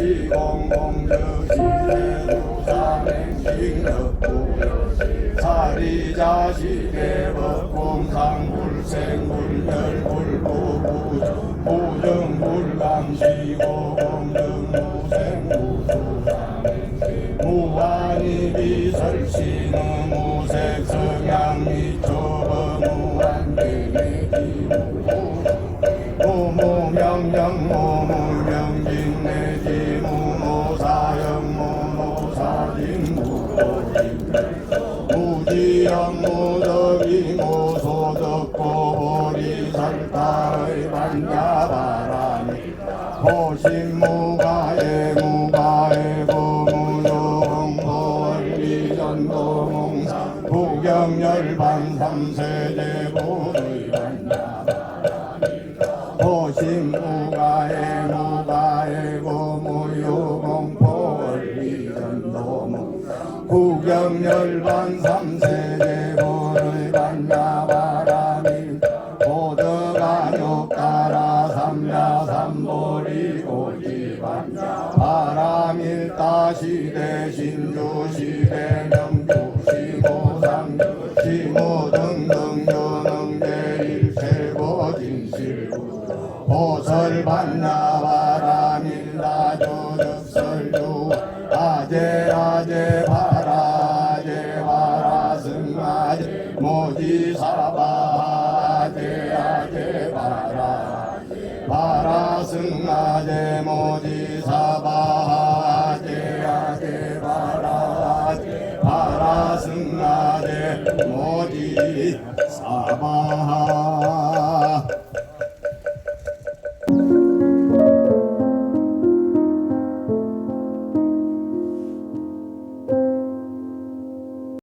시공공 유시대우사맹 싱덕불 사리자시대 법공상 불생불멸 불부부주 무정불감시고공등무생무수사맹 무한이비 설신어 무색성향미 초범 무한대내기 무호로 오무명령 오무 무무사진 무도진 무지영 무덕이 무소덕 고 보리 설타의 반야바람이 호신무가의 무가의 고무용 보원리전도몽상 부경열반 삼세제 보의 반야바람이 호신무가의 구경열반 삼세제 보의 반야바람이 모두가 욕따라 삼야 삼보리 고지반야 바람일다 시대 신주 시대 명주 시고상주 시모 등등 요능제 일체고 진실구. 보설 반야 바람일다 조덕설주. 아제 아제 바라 아제 모지사바 아제 아제 바라. 바라 승아제 모지 사바 아제 아제 바라. 바라 승아제 모지 사바